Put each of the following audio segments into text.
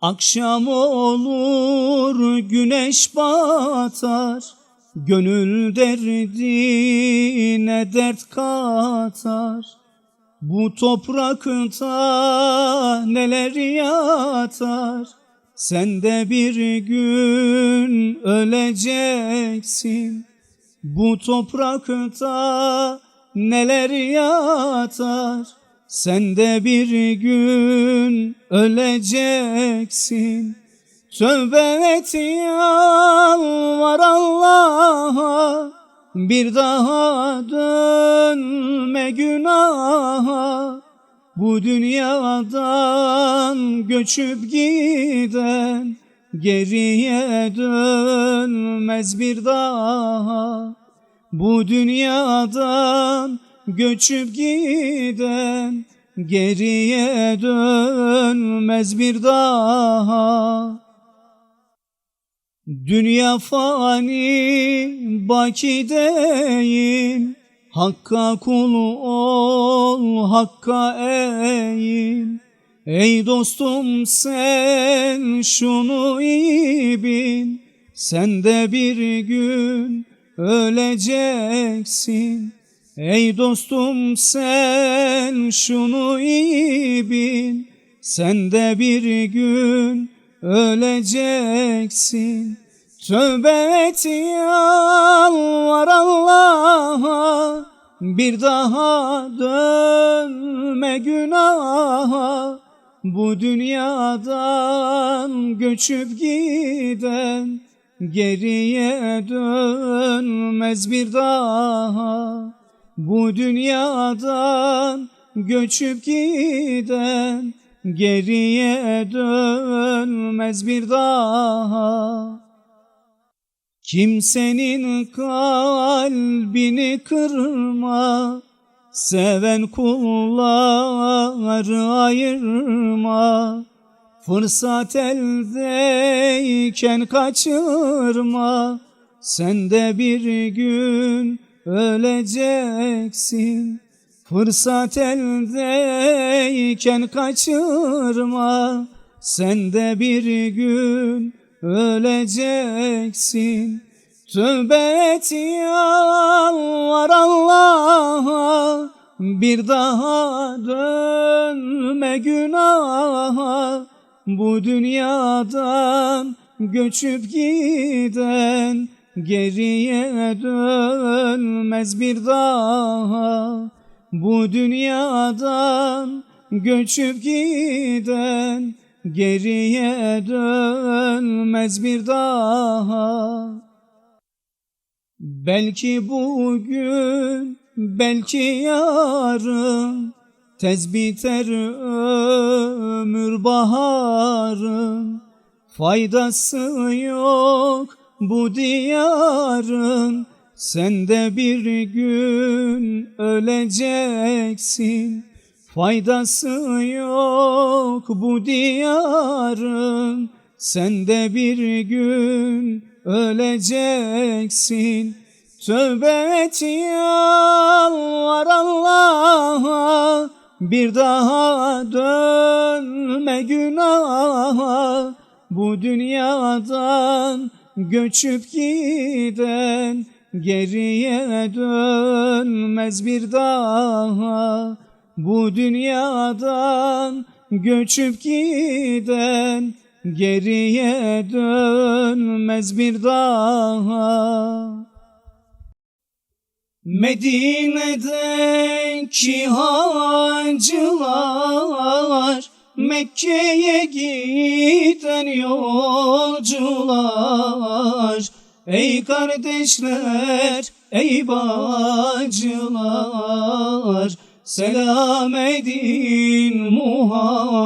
Akşam olur güneş batar Gönül derdine dert katar. Bu toprakta neler yatar? Sen de bir gün öleceksin. Bu toprakta neler yatar Sen de bir gün öleceksin. Tövbe et yalvar Allah'a. Bir daha dönme günaha. Bu dünyadan göçüp giden Geriye dönmez bir daha. Bu dünyadan göçüp giden Geriye dönmez bir daha. Dünya fani baki değil. Hakka kul ol Hakka eğil. Ey dostum sen şunu iyi bil. Sen de bir gün öleceksin Ey dostum sen şunu iyi bil. Sen de bir gün öleceksin. Tövbe et yalvar Allah'a. Bir daha dönme günaha. Bu dünyadan göçüp giden Geriye dönmez bir daha Bu dünyadan göçüp giden Geriye dönmez bir daha. Kimsenin kalbini kırma Seven kulları ayırma. Fırsat eldeyken kaçırma Sen de bir gün öleceksin. Fırsat eldeyken kaçırma. Sen de bir gün öleceksin. Tövbe et yalvar Allah'a. Bir daha dönme günaha. Bu dünyadan göçüp giden Geriye dönmez bir daha. Bu dünyadan göçüp giden Geriye dönmez bir daha. Belki bugün, belki yarın Tez biter ömür baharın. Faydası yok bu diyarın Sen de bir gün öleceksin. Faydası yok bu diyarın Sen de bir gün öleceksin. Tövbe et yalvar Allah'a Bir daha dönme günaha. Bu dünyadan göçüp giden Geriye dönmez bir daha. Bu dünyadan göçüp giden Geriye dönmez bir daha. Medine'deki hacılar Mekke'ye giden yolcular Ey kardeşler, ey bacılar Selam edin Muhammed'e.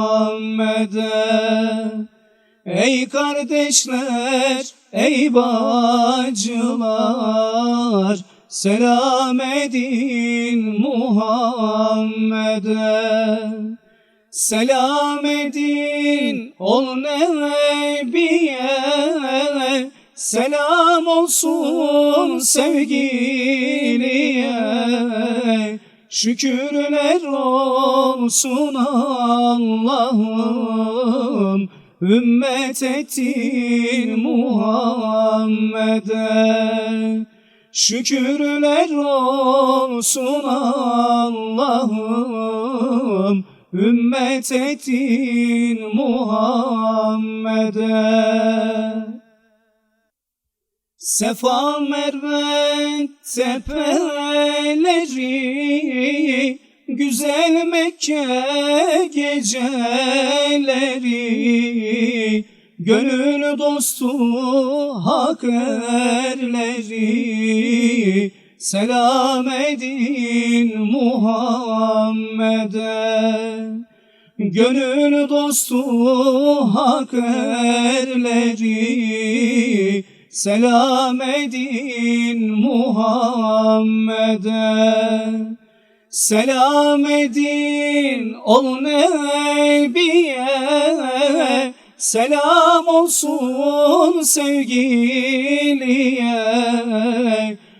Ey kardeşler, ey bacılar Selam edin Muhammed'e Selam edin ol Nebiye. Selam olsun sevgiliye. Şükürler olsun Allah'ım. Ümmet ettin Muhammed'e. Şükürler olsun Allah'ım ümmet ettin Muhammed'e. Sefa Merve tepeleri Güzel Mekke geceleri Gönül dostu hak erleri Selam edin Muhammed'e. Gönül dostu hak erleri. Selam edin Muhammed'e. Selam edin ol Nebiye. Selam olsun sevgiliye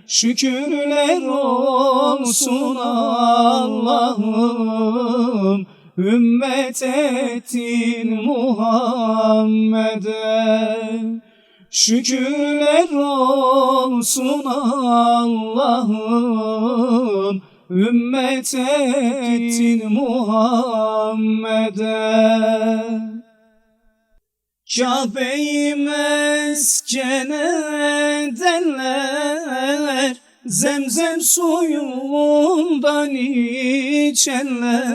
Şükürler olsun Allah'ım. Ümmet ettin Muhammed'e. Şükürler olsun Allah'ım. Ümmet ettin Muhammed'e Kabe'yi mesken edenler Zemzem suyundan içenler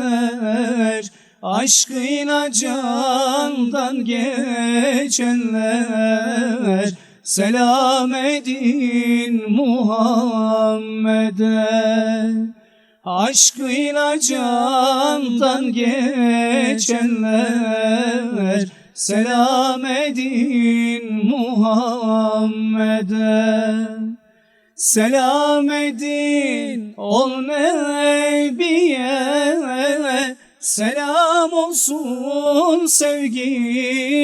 Aşkıyla candan geçenler. Selam edin Muhammed'e. Aşkıyla candan geçenler Selam edin Muhammed'e. Selam edin ol Nebiye. Selam olsun sevgiliye.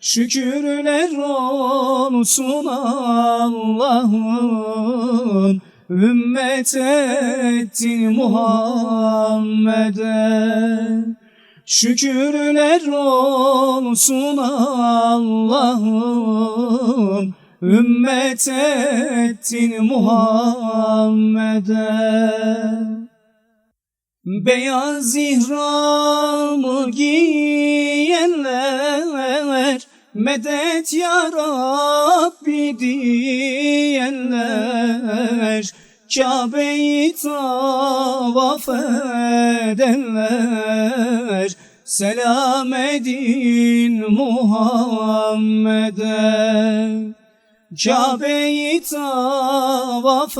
Şükürler olsun Allah'ım. Ümmet ettin Muhammed'e Şükürler olsun Allah'ım. Ümmet ettin Muhammed'e. Beyaz ihramı giyenler Medet ya Rabbi diyenler Kabe'yi tavaf edenler Selam edin Muhammed'e. Kabe'yi tavaf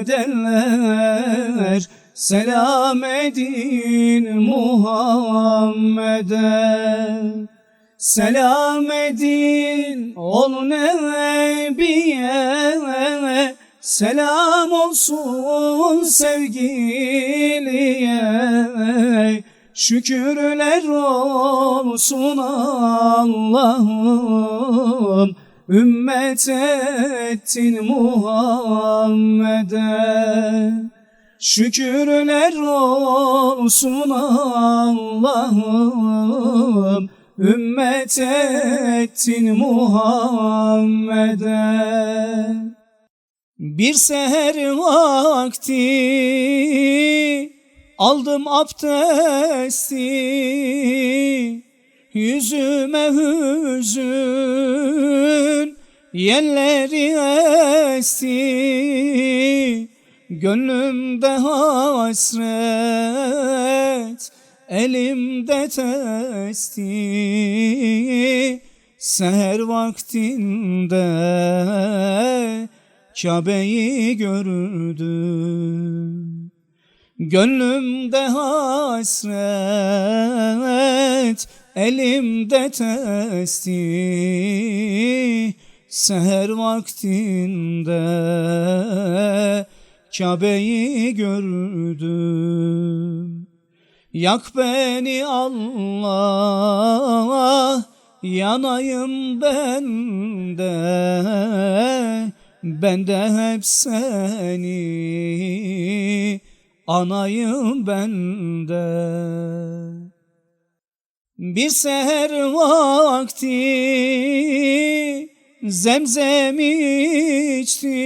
edenler Selam edin Muhammed'e. Selam edin ol Nebiye Selam olsun sevgiliye. Şükürler olsun Allah'ım. Ümmet ettin Muhammed'e. Şükürler olsun Allah'ım. Ümmet ettin Muhammed'e Bir seher vakti aldım abdesti Yüzüme hüzün yerleri esti. Gönlümde hasret, elimde testi. Seher vaktinde Kabe'yi gördüm Gönlümde hasret, elimde testi. Seher vaktinde Kabe'yi gördüm. Yak beni Allah, yanayım ben de, ben de hep seni, anayım ben de. Bir seher vakti zemzem içtim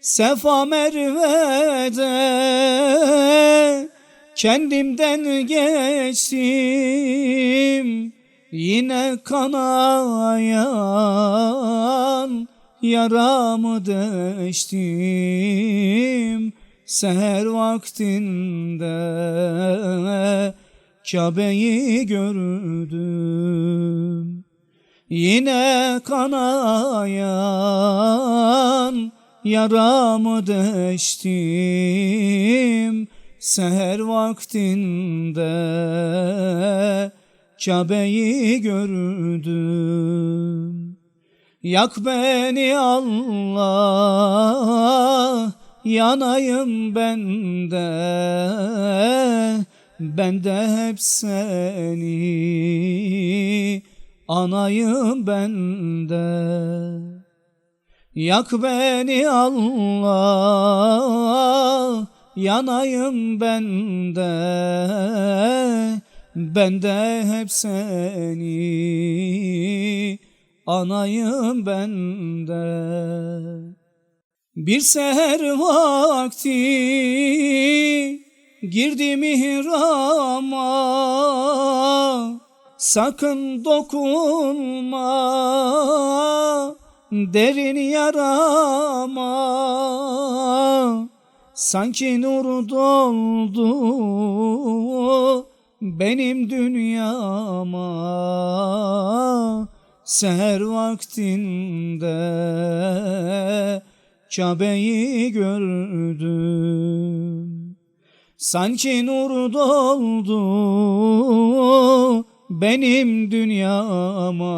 Sefa Merve'de kendimden geçtim Yine kanayan yaramı deştim Seher vaktinde. Kabe'yi gördüm Yine kanayan. Yaramı deştim Seher vaktinde. Kabe'yi gördüm Yak beni Allah yanayım bende Bende hep seni anayım bende Yak beni Allah yanayım bende Bende hep seni anayım bende Bir seher vakti girdim ihrama Sakın dokunma derin yarama. Sanki nur doldu benim dünyama Seher vaktinde Kabe'yi gördüm. Sanki nur doldu benim dünyama.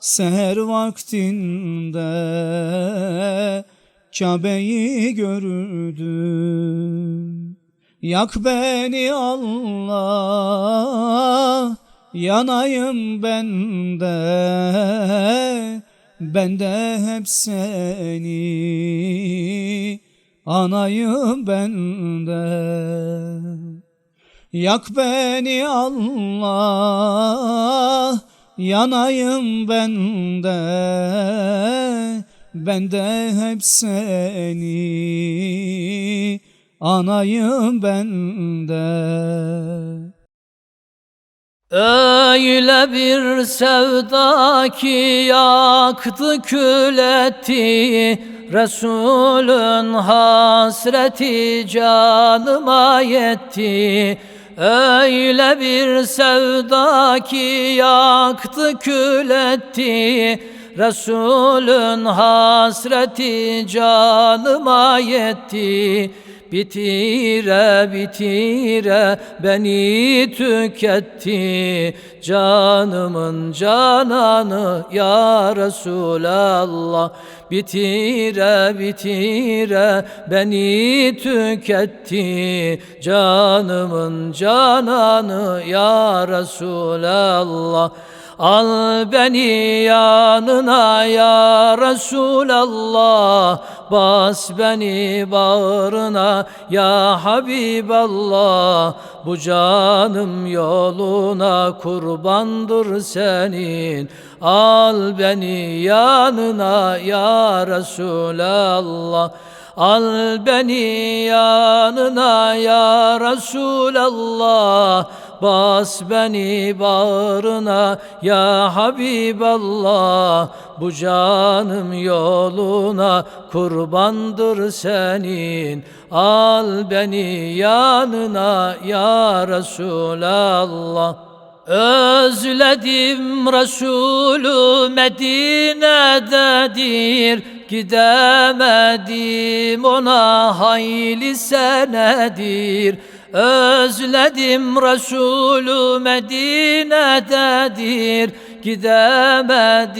Seher vaktinde Kabe'yi gördüm. Yak beni Allah yanayım bende Bende hep seni. Anayım bende Yak beni Allah yanayım bende Bende hep seni. Anayım bende Öyle bir sevda ki yaktı kül etti Resulün hasreti canıma yetti. Öyle bir sevda ki yaktı kül etti Resulün hasreti canıma yetti. Bitire bitire beni tüketti. Canımın cananı ya Resulallah. Bitire bitire beni tüketti. Canımın cananı ya Resulallah Al beni yanına ya Resulallah. Bas beni bağrına ya Habiballah. Bu canım yoluna kurbandır senin. Al beni yanına ya Resulallah Al beni yanına ya Resulallah. Bas beni bağrına ya Habiballah. Bu canım yoluna kurbandır senin. Al beni yanına ya Resulallah. Özledim Resulü Medine'dedir Gidemedim ona hayli senedir. Özledim Resulü Medine'dedir. Gidemedim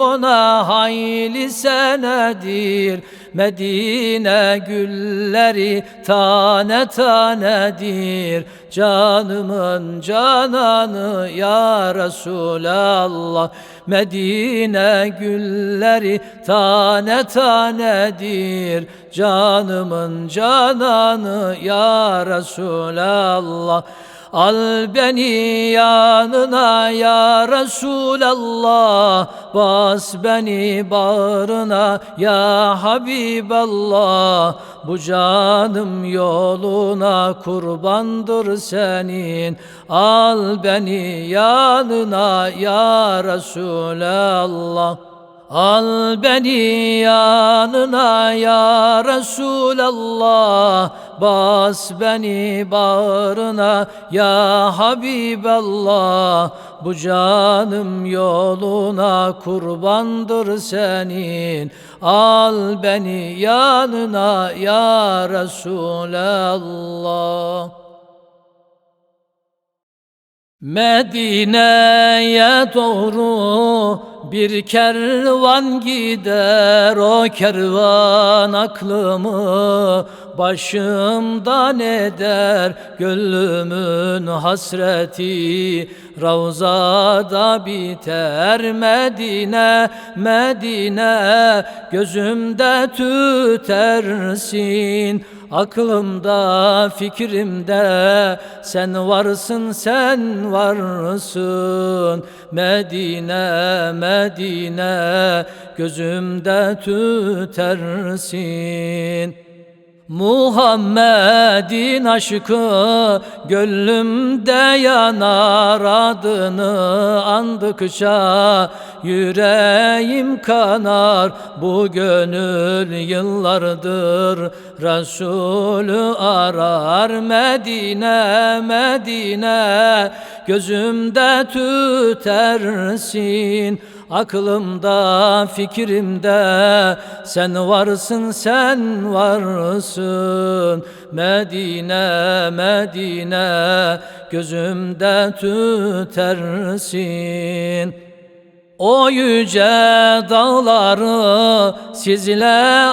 ona hayli senedir. Medine gülleri tane tanedir. Canımın cananı ya Resulallah Medine gülleri tane tanedir. Canımın cananı ya Resulallah. Al beni yanına ya Resulallah. Bas beni bağrına ya Habiballah Bu canım yoluna kurbandır senin. Al beni yanına ya Resulallah. Al beni yanına ya Resulallah. Bas beni bağrına ya Habiballah Bu canım yoluna kurbandır senin. Al beni yanına ya Resulallah. Medine'ye doğru bir kervan gider. O kervan aklımı başımdan eder. Gönlümün hasreti Ravzada biter Medine Medine gözümde tütersin. Aklımda, fikrimde sen varsın, sen varsın. Medine, Medine gözümde tütersin Muhammed'in aşkı gönlümde yanar adını andıkça yüreğim kanar. Bu gönül yıllardır Resulü arar Medine Medine. Gözümde tütersin Aklımda, fikrimde sen varsın, sen varsın. Medine, Medine gözümde tütersin o yüce dağları sizle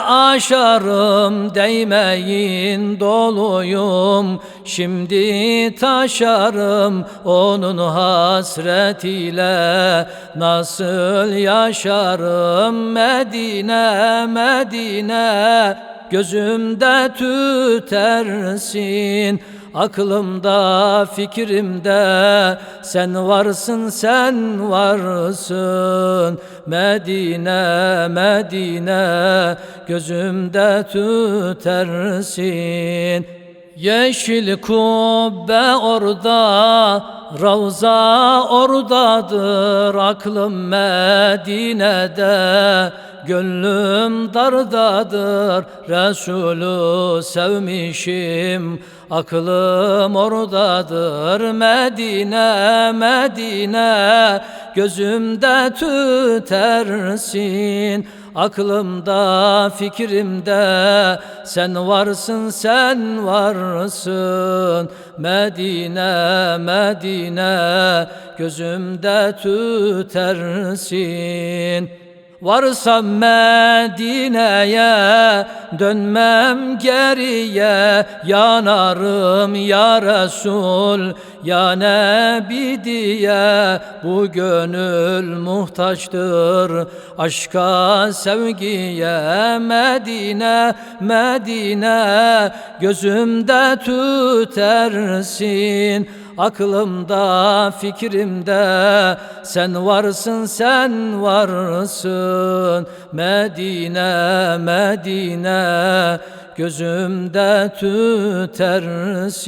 aşarım Değmeyin doluyum. Şimdi taşarım Onun hasretiyle. Nasıl yaşarım Medine, Medine? Gözümde tütersin Aklımda, fikrimde sen varsın, sen varsın. Medine, Medine gözümde tütersin. Yeşil kubbe orada, Ravza oradadır. Aklım Medine'de Gönlüm dardadır Resulü sevmişim. Aklım oradadır Medine Medine. Gözümde tütersin Aklımda fikrimde. Sen varsın sen varsın. Medine Medine. Gözümde tütersin Varsam Medine'ye dönmem geriye. Yanarım ya Resul ya Nebi diye. Bu gönül muhtaçtır aşka sevgiye. Medine Medine gözümde tütersin Aklımda, fikrimde sen varsın, sen varsın. Medine, Medine gözümde tütersin